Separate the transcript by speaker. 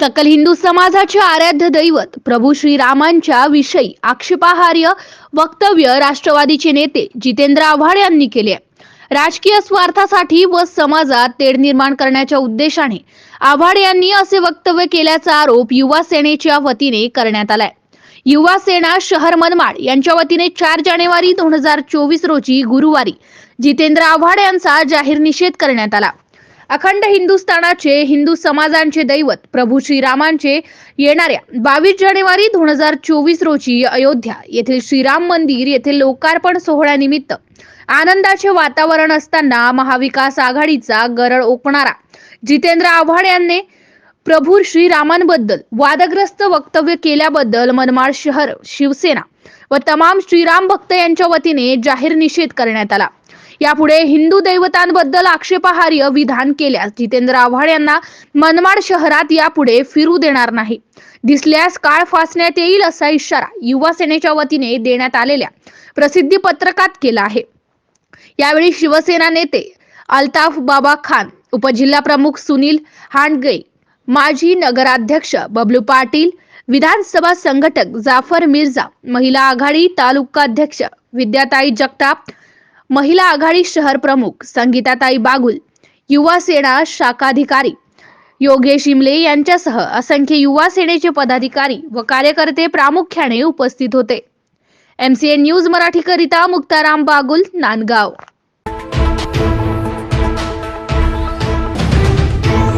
Speaker 1: सकल हिंदू समाजाचे आराध्य दैवत प्रभू श्रीरामांच्या विषयी आक्षेपाहार्य वक्तव्य राष्ट्रवादीचे नेते जितेंद्र आव्हाड यांनी केले राजकीय स्वार्थासाठी व समाजात तेढ निर्माण करण्याच्या उद्देशाने आव्हाड यांनी असे वक्तव्य केल्याचा आरोप युवा सेनेच्या वतीने करण्यात आलाय. युवा सेना शहर मनमाड यांच्या वतीने चार जानेवारी दोन हजार चोवीस रोजी गुरुवारी जितेंद्र आव्हाड यांचा जाहीर निषेध करण्यात आला. अखंड हिंदुस्थानाचे हिंदू समाजांचे दैवत प्रभू श्रीरामांचे येणाऱ्या बावीस जानेवारी दोन हजार चोवीस रोजी अयोध्या येथील श्रीराम मंदिर येथे लोकार्पण सोहळ्यानिमित्त आनंदाचे वातावरण असताना महाविकास आघाडीचा गरळ ओकणारा जितेंद्र आव्हाड यांनी प्रभू श्रीरामांबद्दल वादग्रस्त वक्तव्य केल्याबद्दल मनमाड शहर शिवसेना व तमाम श्रीराम भक्त यांच्या वतीने जाहीर निषेध करण्यात आला. यापुढे हिंदू दैवतांबद्दल आक्षेपार्ह विधान केल्यास जितेंद्र आव्हाड यांना मनमाड शहरात यापुढे फिरू देणार नाही. दिसल्यास काळ फासण्यात येईल असा इशारा युवा सेनेच्या वतीने देण्यात आलेल्या प्रसिद्धी पत्रकात केला आहे. यावेळी शिवसेना नेते अल्ताफ बाबा खान उपजिल्हा प्रमुख सुनील हांडगे माजी नगराध्यक्ष बबलू पाटील विधानसभा संघटक जाफर मिर्झा महिला आघाडी तालुकाध्यक्ष विद्याताई जगताप महिला आघाडी शहर प्रमुख संगीताताई बागुल युवा सेना शाखाधिकारी योगेश इमले यांच्यासह असंख्य युवा सेनेचे पदाधिकारी व कार्यकर्ते प्रामुख्याने उपस्थित होते. एमसीएन न्यूज मराठीकरिता मुक्ताराम बागुल नांदगाव.